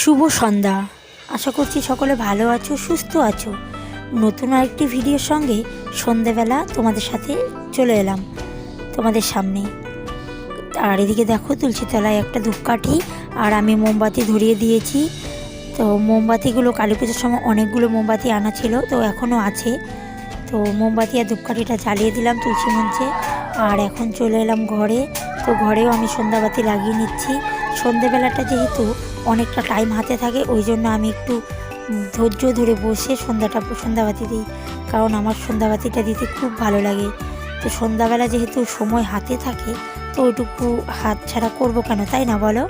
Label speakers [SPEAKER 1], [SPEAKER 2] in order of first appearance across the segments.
[SPEAKER 1] শুভ সন্ধ্যা। আশা করছি সকলে ভালো আছো, সুস্থ আছো। নতুন আরেকটি ভিডিওর সঙ্গে সন্ধেবেলা তোমাদের সাথে চলে এলাম তোমাদের সামনে। আর এদিকে দেখো তুলসী তলায় একটা ধূপকাঠি, আর আমি মোমবাতি ধরিয়ে দিয়েছি। তো মোমবাতিগুলো কালী পুজোর সময় অনেকগুলো মোমবাতি আনা ছিল, তো এখনও আছে। তো মোমবাতি আর ধূপকাঠিটা জ্বালিয়ে দিলাম তুলসী মঞ্চে, আর এখন চলে এলাম ঘরে। তো ঘরেও আমি সন্ধ্যাবাতি লাগিয়ে নিচ্ছি। সন্ধেবেলাটা যেহেতু অনেকটা টাইম হাতে থাকে ওই জন্য আমি একটু ধৈর্য ধরে বসে সন্ধ্যাটা, সন্ধ্যাবাতি দিই। কারণ আমার সন্ধ্যাবাতিটা দিতে খুব ভালো লাগে। তো সন্ধ্যাবেলা যেহেতু সময় হাতে থাকে, তো ওইটুকু হাত ছাড়া করব কেন, তাই না বলো?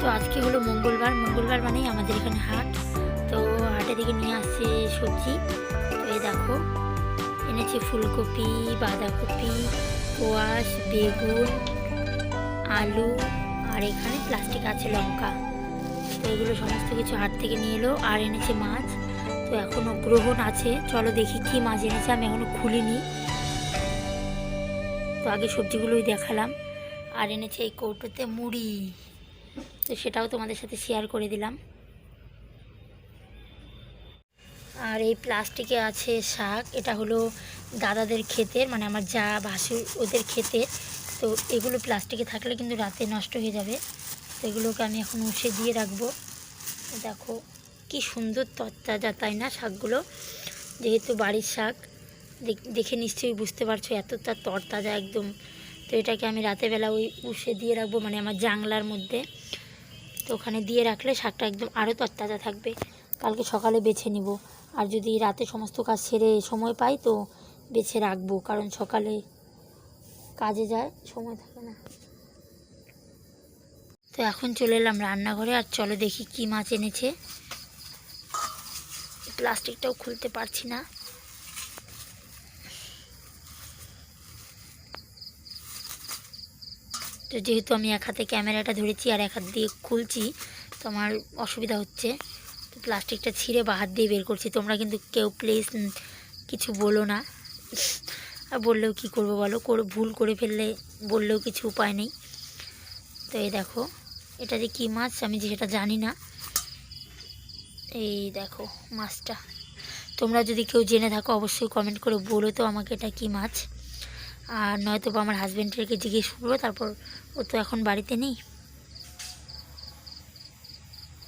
[SPEAKER 1] তো আজকে হলো মঙ্গলবার। মঙ্গলবার মানেই আমাদের এখানে হাট। তো হাটে থেকে নিয়ে আসছে সবজি। এই দেখো, এনেছে ফুলকপি, বাঁধাকপি, কোয়াশ, বেগুন আলু আর এখানে প্লাস্টিক আছে, লঙ্কা। তো এগুলো সমস্ত কিছু হাট থেকে নিয়ে এলো আর এনেছে মাছ। তো এখনও গ্রহণ আছে। চলো দেখি কি মাছ এনেছে, আমি এখনও খুলিনি। তো আগে সবজিগুলোই দেখালাম। আর এনেছে এই কৌটোতে মুড়ি। তো সেটাও তোমাদের সাথে শেয়ার করে দিলাম। আর এই প্লাস্টিকে আছে শাক। এটা হলো দাদাদের ক্ষেতের মানে আমার যা ভাসুর ওদের ক্ষেতের। তো এগুলো প্লাস্টিকে থাকলে কিন্তু রাতে নষ্ট হয়ে যাবে। তো এগুলোকে আমি এখন উষে দিয়ে রাখব। দেখো, কি সুন্দর তরতাজা, তাই না, শাকগুলো? যেহেতু বাড়ির শাক, দেখ- নিশ্চয়ই বুঝতে পারছ এতটা তরতাজা একদম। তো এটাকে আমি রাতেরবেলা ওই উষে দিয়ে রাখব মানে আমার জাংলার মধ্যে। তো ওখানে দিয়ে রাখলে শাকটা একদম আরও তরতাজা থাকবে। কালকে সকালে বেছে নিব। আর যদি রাতে সমস্ত কাজ সেরে সময় পাই তো বেছে রাখব, কারণ সকালে কাজে যায়, সময় থাকে না। তো এখন চলে এলাম রান্নাঘরে, আর চলো দেখি কি মাছ এনেছে। প্লাস্টিকটাও খুলতে পারছি না। তো যেহেতু আমি এক হাতে ক্যামেরাটা ধরেছি আর এক হাত দিয়ে খুলছি, তো আমার অসুবিধা হচ্ছে। তো প্লাস্টিকটা ছিঁড়ে বা হাত দিয়ে বের করছি। তোমরা কিন্তু কেউ প্লিজ কিছু বলো না। আর বললেও কি করব বলো? করে, ভুল করে ফেললে বললেও কিছু উপায় নেই। তো এই দেখো, এটা যে কী মাছ আমি যে সেটা জানি না। এই দেখো মাছটা। তোমরা যদি কেউ জেনে থাকো, অবশ্যই কমেন্ট করে বলো তো আমাকে এটা কী মাছ। আর নয়তো বা আমার হাজব্যান্ডেরকে জিজ্ঞেস করব, তারপর ও তো এখন বাড়িতে নেই।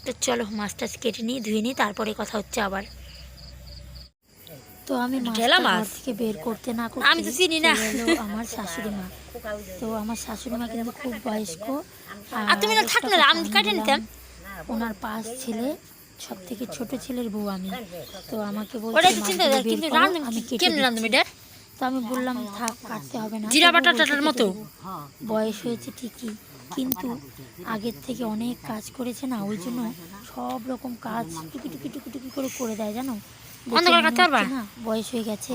[SPEAKER 1] তো চলো মাছ টাছ কেটে নিই, ধুয়ে নিই, তারপরে কথা হচ্ছে আবার। তো আমি
[SPEAKER 2] মাছ?
[SPEAKER 1] থেকে বের করতে না করতে
[SPEAKER 2] আমি তো চিনি না।
[SPEAKER 1] আমার শাশুড়ি মা তো আমার শাশুড়ি মা কিন্তু খুব বয়স্ক
[SPEAKER 2] আর তুমি না
[SPEAKER 1] একটা
[SPEAKER 2] থাক না, আমি কাটে নিতাম।
[SPEAKER 1] ওনার পাঁচ ছেলে সব থেকে ছোট ছেলের বউ আমি তো আমাকে বলছে
[SPEAKER 2] তো
[SPEAKER 1] আমি কেটে দিচ্ছি। তো আমি বললাম থাক কাটতে হবে না
[SPEAKER 2] জিরা
[SPEAKER 1] তবু
[SPEAKER 2] বাটা টাটার মতো?
[SPEAKER 1] বয়স হয়েছে ঠিকই কিন্তু আগের থেকে অনেক কাজ করেছে না ওই জন্য সব রকম কাজ টুকি টুকি টুকি টুকি করে করে দেয় জানো
[SPEAKER 2] অন্ধকার
[SPEAKER 1] মনে
[SPEAKER 2] পারবা?
[SPEAKER 1] বয়স হয়ে গেছে।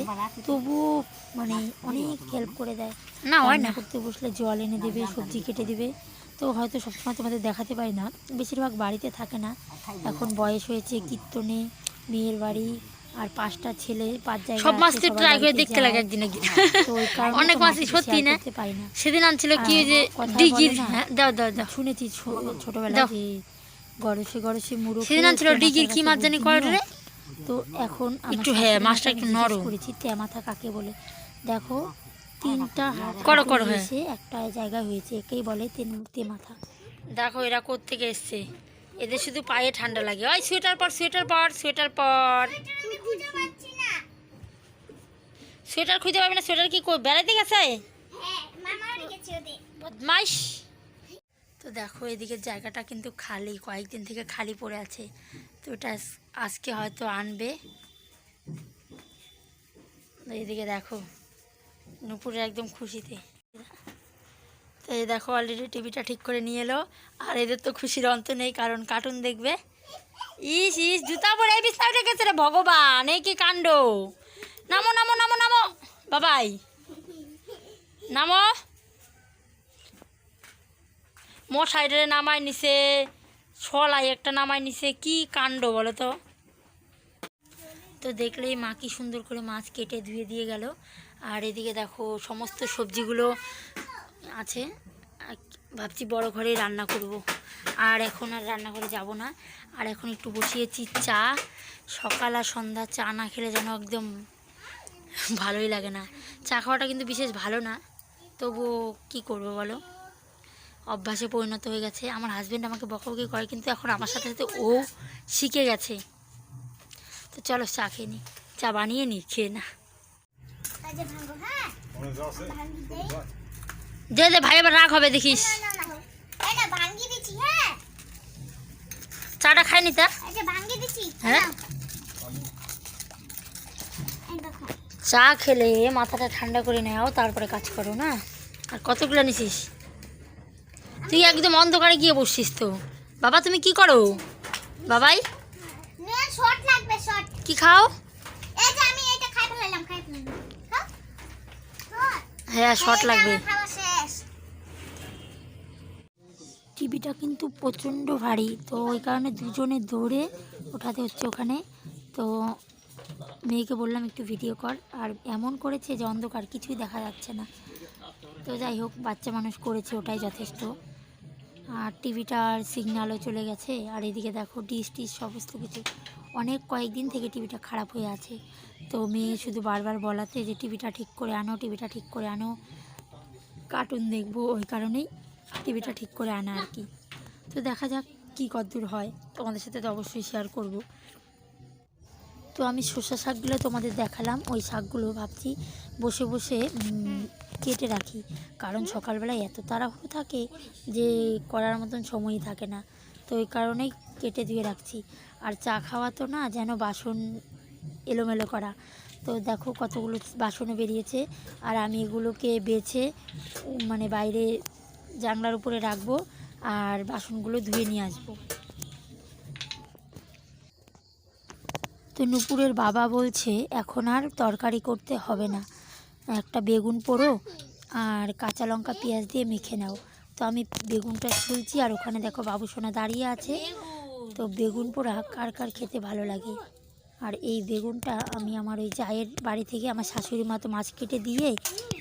[SPEAKER 1] তবুও মানে অনেক হেল্প করে দেয়।
[SPEAKER 2] না হয় না।
[SPEAKER 1] করতে বসলে জল এনে দেবে সবজি কেটে দেবে। তো হয়তো সবসময় তোমাদের দেখাতে পারি না। বেশিরভাগ বাড়িতে থাকে না। এখন বয়স হয়েছে কীর্তনে মেয়ের বাড়ি আর পাঁচটা ছেলে পাঁচ জায়গায়
[SPEAKER 2] সব মাছ ট্রাই করে দেখতে লাগে একদিন
[SPEAKER 1] কারণে
[SPEAKER 2] অনেক মাছই সত্যি না? সেদিন আনছিল কি যে ডিগির হ্যাঁ দাও দাও দাও।
[SPEAKER 1] শুনেছি
[SPEAKER 2] ছোটবেলা।
[SPEAKER 1] যে গরসে গরসে মুড়ো
[SPEAKER 2] সেদিন আনছিল ডিগির কি মাছ জানি করে রে?
[SPEAKER 1] তো এখন
[SPEAKER 2] একটু হ্যাঁ, মাছটা একটু নরম।
[SPEAKER 1] করেছি তেমাথা কাকে বলে? দেখো তিনটা হাত
[SPEAKER 2] করো, করো, হ্যাঁ।
[SPEAKER 1] এসে একটা জায়গায় হয়েছে একেই বলে তেন- তেমাথা
[SPEAKER 2] দেখো এরা থেকে এসছে? এদের শুধু পায়ে ঠান্ডা লাগে। ওই সোয়েটার পর সোয়েটার পর সোয়েটার পর। সোয়েটার খুঁজে পাবে না? সোয়েটার কি বেড়াইতে গেছে? বদমাইশ। তো দেখো এদিকে জায়গাটা কিন্তু খালি, কয়েকদিন থেকে খালি পড়ে আছে। তো এটা আজকে হয়তো আনবে। এদিকে দেখো, নুপুরের একদম খুশিতে। তো এই দেখো অলরেডি টিভিটা ঠিক করে নিয়ে এলো। আর এদের তো খুশির অন্ত নেই, কারণ কার্টুন দেখবে। ইস ইস, জুতা পরে উঠে গেছে রে ভগবান, এই কি কাণ্ড? নামো নামো নামো নামো। বাবাই। নামো। মশাইরে নামাই নিছে ছলাই একটা নামাই নিছে, কি কাণ্ড বলো তো? তো দেখলেই মা কি সুন্দর করে মাছ কেটে ধুয়ে দিয়ে গেল। আর এদিকে দেখো সমস্ত সবজিগুলো আছে। ভাবছি বড় ঘরেই রান্না করব। আর এখন আর রান্না করে যাব না। আর এখন একটু বসিয়েছি চা। সকাল আর সন্ধ্যা চা না খেলে যেন একদম ভালোই লাগে না। চা খাওয়াটা কিন্তু বিশেষ ভালো না। তবুও কি করব বলো? অভ্যাসে পরিণত হয়ে গেছে। আমার হাজব্যান্ড আমাকে বকবকি করে, কিন্তু এখন আমার সাথে সাথে ও শিখে গেছে। তো চলো চা খেয়ে নি। চা বানিয়ে নি, খেয়ে না।
[SPEAKER 3] দেই
[SPEAKER 2] দে ভাই আবার রাগ হবে, দেখিস। চাটা খাই নি তা?
[SPEAKER 3] যে
[SPEAKER 2] হ্যাঁ? চা খেলে মাথাটা ঠান্ডা করে নাও, তারপরে কাজ করো, না? আর কতগুলো নিছিস? তুই একদম অন্ধকারে গিয়ে বসছিস তো। বাবা তুমি কি করো? বাবাই? কি খাও? হ্যাঁ শর্ট লাগবে।
[SPEAKER 1] টিভিটা কিন্তু প্রচণ্ড ভারী তো ওই কারণে দুজনে দৌড়ে ওঠাতে হচ্ছে ওখানে। তো মেয়েকে বললাম একটু ভিডিও কর। আর এমন করেছে যে অন্ধকার কিছুই দেখা যাচ্ছে না। তো যাই হোক বাচ্চা মানুষ করেছে ওটাই যথেষ্ট। আর টিভিটার সিগন্যালও চলে গেছে। আর এদিকে দেখো ডিশ টিশ সমস্ত কিছু। অনেক কয়েকদিন থেকে টিভিটা খারাপ হয়ে আছে। তো মেয়ে শুধু বারবার বলাতে যে, টিভিটা ঠিক করে আনো, টিভিটা ঠিক করে আনো। কার্টুন দেখব ওই কারণেই টিভিটা ঠিক করে আনা আর কি। তো দেখা যাক কী কদ্দূর হয়। তোমাদের সাথে তো অবশ্যই শেয়ার করব। তো আমি শসা শাকগুলো তোমাদের দেখালাম। ওই শাকগুলো ভাবছি বসে বসে কেটে রাখি। কারণ সকালবেলায় এত তাড়াহুড়ো থাকে যে করার মতন সময়ই থাকে না। তো ওই কারণেই কেটে ধুয়ে রাখছি। আর চা খাওয়া তো না যেন বাসন এলোমেলো করা। তো দেখো কতগুলো বাসনও বেরিয়েছে। আর আমি এগুলোকে বেছে মানে বাইরে জানলার উপরে রাখব আর বাসনগুলো ধুয়ে নিয়ে আসব। তো নুপুরের বাবা বলছে এখন আর তরকারি করতে হবে না। একটা বেগুন পোড়ো আর কাঁচা লঙ্কা পেঁয়াজ দিয়ে মেখে নাও। তো আমি বেগুনটা ছুলছি আর ওখানে দেখো বাবু সোনা দাঁড়িয়ে আছে। তো বেগুন পোড়া কার কার খেতে ভালো লাগে? আর এই বেগুনটা আমি আমার ওই জায়ের বাড়ি থেকে আমার শাশুড়ি মা তো মাছ কেটে দিয়ে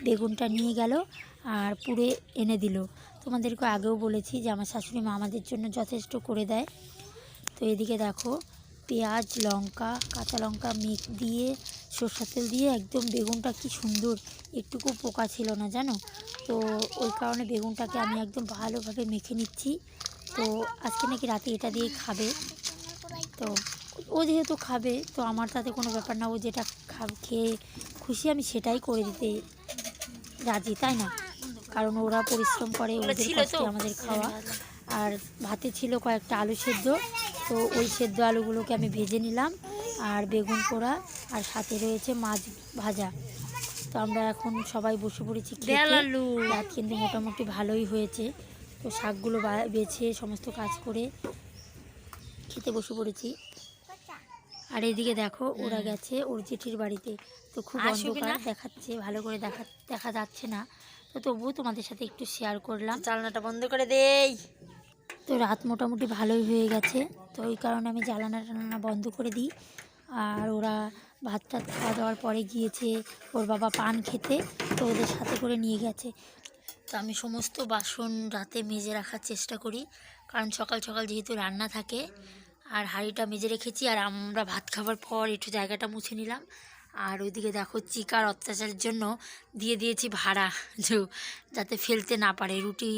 [SPEAKER 1] বেগুনটা নিয়ে গেল আর পুড়ে এনে দিল। তোমাদেরকে আগেও বলেছি যে আমার শাশুড়ি মা আমাদের জন্য যথেষ্ট করে দেয়। তো এদিকে দেখো পেঁয়াজ, লঙ্কা, কাঁচা লঙ্কা মেখ দিয়ে সরষের তেল দিয়ে একদম বেগুনটা কি সুন্দর একটুকু পোকা ছিল না জানো? তো ওই কারণে বেগুনটাকে আমি একদম ভালোভাবে মেখে নিচ্ছি। তো আজকে নাকি রাতে এটা দিয়ে খাবে। তো ও যেহেতু খাবে তো আমার তাতে কোনো ব্যাপার না ও যেটা খাবে খেয়ে খুশি আমি সেটাই করে দিতে রাজি তাই না? কারণ ওরা পরিশ্রম করে ওদের কষ্টে আমাদের খাওয়া। আর ভাতে ছিল কয়েকটা আলু সেদ্ধ তো ওই সেদ্ধ আলুগুলোকে আমি ভেজে নিলাম। আর বেগুন পোড়া আর সাথে রয়েছে মাছ ভাজা। তো আমরা এখন সবাই বসে পড়েছি রাত কিন্তু মোটামুটি ভালোই হয়েছে। তো শাকগুলো বেছে সমস্ত কাজ করে খেতে বসে পড়েছি। আর এদিকে দেখো ওরা গেছে ওর জেঠির বাড়িতে। তো খুব অন্ধকার দেখাচ্ছে ভালো করে দেখা দেখা যাচ্ছে না। তো তবুও তোমাদের সাথে একটু শেয়ার করলাম।
[SPEAKER 2] জানলাটা বন্ধ করে দেই।
[SPEAKER 1] তো রাত মোটামুটি ভালোই হয়ে গেছে। তো ওই কারণে আমি জ্বালানা টালানা বন্ধ করে দিই। আর ওরা ভাত টাত খাওয়া দাওয়ার পরে গিয়েছে ওর বাবা পান খেতে, তো ওদের সাথে করে নিয়ে গেছে। তো আমি সমস্ত বাসন রাতে মেজে রাখার চেষ্টা করি, কারণ সকাল সকাল যেহেতু রান্না থাকে, আর হাঁড়িটা মেজে রেখেছি, আর আমরা ভাত খাবার পর একটু জায়গাটা মুছে নিলাম। আর ওইদিকে দেখো চিকার অত্যাচারের জন্য দিয়ে দিয়েছি ভাড়া যাতে ফেলতে না পারে। রুটি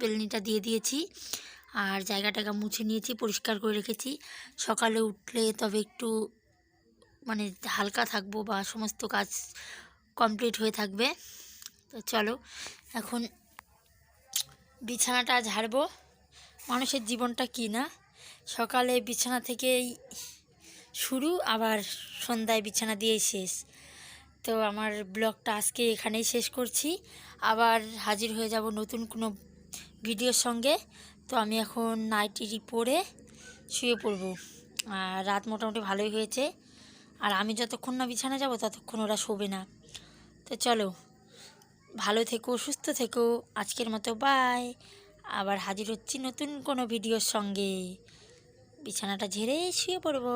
[SPEAKER 1] বেলনিটা দিয়ে দিয়েছি, আর জায়গাটাকে মুছে নিয়েছি, পরিষ্কার করে রেখেছি। সকালে উঠলে তবে একটু মানে হালকা থাকব বা সমস্ত কাজ কমপ্লিট হয়ে থাকবে। তো চলো, এখন বিছানাটা ঝাড়বো। মানুষের জীবনটা কি না? সকালে বিছানা থেকেই শুরু, আবার সন্ধ্যায় বিছানা দিয়েই শেষ। তো আমার ব্লগটা আজকে এখানেই শেষ করছি। আবার হাজির হয়ে যাব নতুন কোনো ভিডিওর সঙ্গে। তো আমি এখন নাইটি পরে শুয়ে পড়ব। আর রাত মোটামুটি ভালোই হয়েছে। আর আমি যতক্ষণ না বিছানা যাব, ততক্ষণ ওরা শোবে না। তো চলো, ভালো থেকো, সুস্থ থেকো। আজকের মতো বাই আবার হাজির হচ্ছি নতুন কোনো ভিডিওর সঙ্গে। বিছানাটা ঝেড়ে শুয়ে পড়ব।